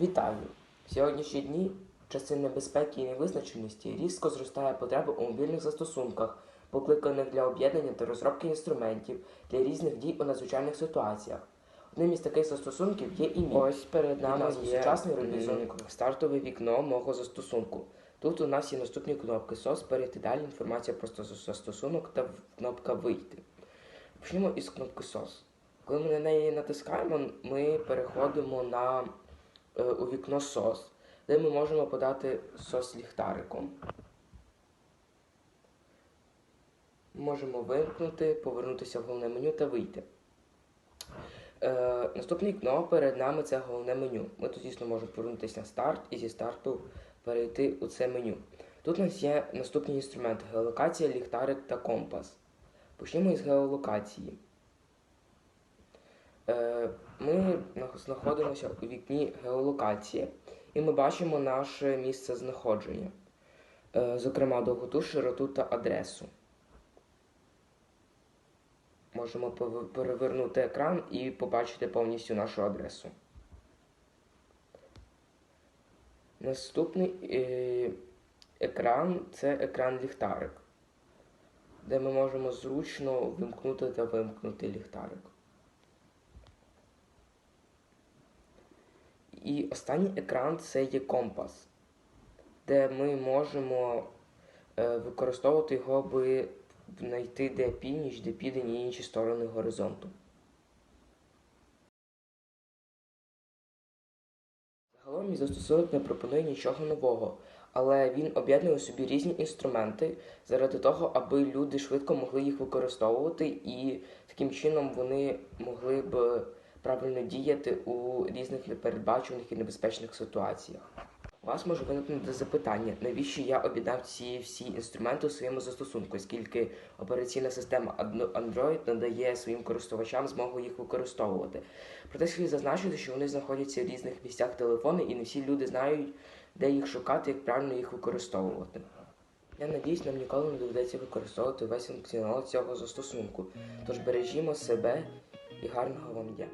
Вітаю! В сьогоднішні дні, в часи небезпеки і невизначеності, різко зростає потреба у мобільних застосунках, покликаних для об'єднання та розробки інструментів для різних дій у надзвичайних ситуаціях. Одним із таких застосунків є і мій. Ось перед нами є «Сучасний м, стартове вікно мого застосунку. Тут у нас є наступні кнопки SOS, перейти далі, інформація про зас- застосунок та кнопка вийти. Почнемо із кнопки SOS. Коли ми на неї натискаємо, ми переходимо на у вікно SOS, де ми можемо подати SOS ліхтариком. Можемо вимкнути, повернутися в головне меню та вийти. Е, наступне вікно перед нами це головне меню. Ми тут, звісно, можемо повернутися на старт і зі старту перейти у це меню. Тут у нас є наступні інструменти: геолокація, ліхтарик та компас. Почнемо із геолокації. Е, Ми знаходимося у вікні геолокації, і ми бачимо наше місце знаходження, Е, зокрема довготу, широту та адресу. Можемо перевернути екран і побачити повністю нашу адресу. Наступний е, екран це екран ліхтарик, де ми можемо зручно вимкнути та вимкнути ліхтарик. І останній екран це є компас, де ми можемо е, використовувати його, аби знайти де північ, де південь і інші сторони горизонту. Загалом мій застосунок не пропонує нічого нового, але він об'єднує у собі різні інструменти заради того, аби люди швидко могли їх використовувати і таким чином вони могли б правильно діяти у різних непередбачених і небезпечних ситуаціях. У вас може виникнути запитання, навіщо я об'єднав ці всі інструменти у своєму застосунку, оскільки операційна система Android надає своїм користувачам змогу їх використовувати. Проте слід зазначити, що вони знаходяться в різних місцях телефону, і не всі люди знають, де їх шукати, як правильно їх використовувати. Я надіюсь, нам ніколи не доведеться використовувати весь функціонал цього застосунку. Тож бережімо себе і гарного вам дня.